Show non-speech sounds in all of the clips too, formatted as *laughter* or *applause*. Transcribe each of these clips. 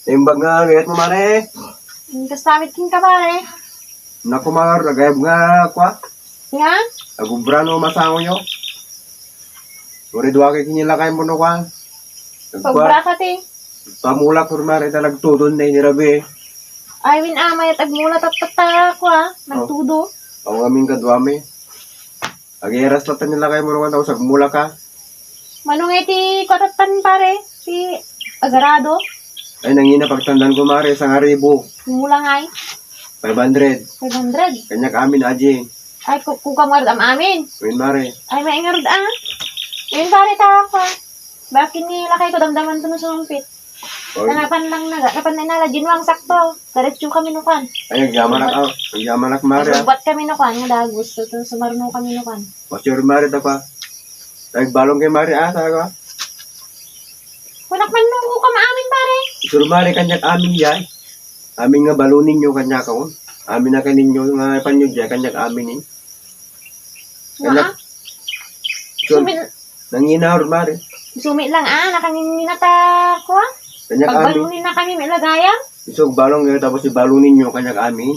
Timbag nga, gayat mo mare. Kastamit king kabare. Naku mar, gayab nga kwa. Nga? Agubra no masango nyo. Uri dua kay kinilakay mo no kwa. Pagbra ka ti. Pamulak ko mare talag tudon na inirabi. Ay, win amay at agmulat at tata ah. Nagtudo. Ang aming kadwami. Agiras na tanila kay mo no daw sa mula ka. Manong ti katatan pare. Si Agarado. Ay nangina pagtandan ko mare sa ngaribo. Mula nga ay. 500. 500. Kanyak amin aji. Ay, kukam nga am amin. Win mare. Ay, may ingarod ah. Yun pare ta ako. Bakit nilakay ko damdaman to na sumpit? Nanapan lang na, napan na nala, ginwang sakto. Diretso kami nukan. Ay agyamalak ah. Agyamalak mare ah. Nagbubat kami nukan, nga dagos. So, sumarno kami nukan. Masyor mare da pa. Nagbalong kay mare ah talaga. Kunak man nung ka maamin pare. Sur mare kanyak amin yay. Amin nga balunin nyo kanyak ako. Amin na kaninyo nga panyo dyan kanyak amin eh. Kanyak. ah. Sur, Sumi, nangina or mare. sumi lang ah, nakaninata ko ah. Kanyak amin. Pagbalunin na kami, may lagayan. So balong nga tapos ibalunin nyo kanyak amin.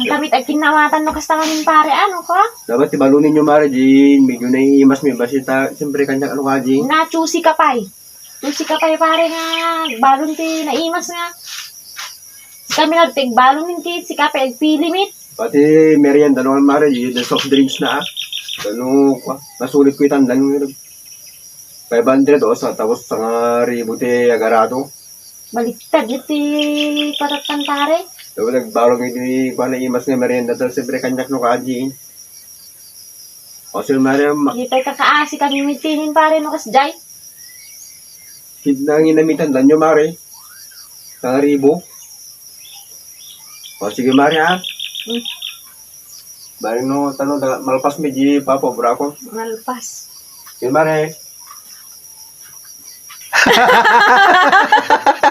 Ang tamit ay kinawatan no kasta kami pare, ano ko ah. Dapat ibalunin nyo mare din. Medyo naiimas mi. Basta ta, siyempre kanyak ano ka din. Na chusi ka pay. Chusi ka pay pare nga, balon ti naimas nga. Kami nagtig balon din ti, si kape agpili mit. Pati merienda naman mare. Yung soft drinks na ah. Ano. Nasulit ko itan. Ano 500 o sa tapos sa nga ribo ti agarado. Baliktad iti patatan pare. Dapat nagbalong kwa na imas nga merienda. Tapos siyempre kanyak no ka din. O sir mare, Di tayo kakaasi kami mitinin pare no kasjay. Makit na ginamitan. Danyo mare. Sa nga ribo. O sige mare ha. Hmm. Bari no, tanong, malpas medyo papa, bra ko. Malpas. Sige mare. *laughs*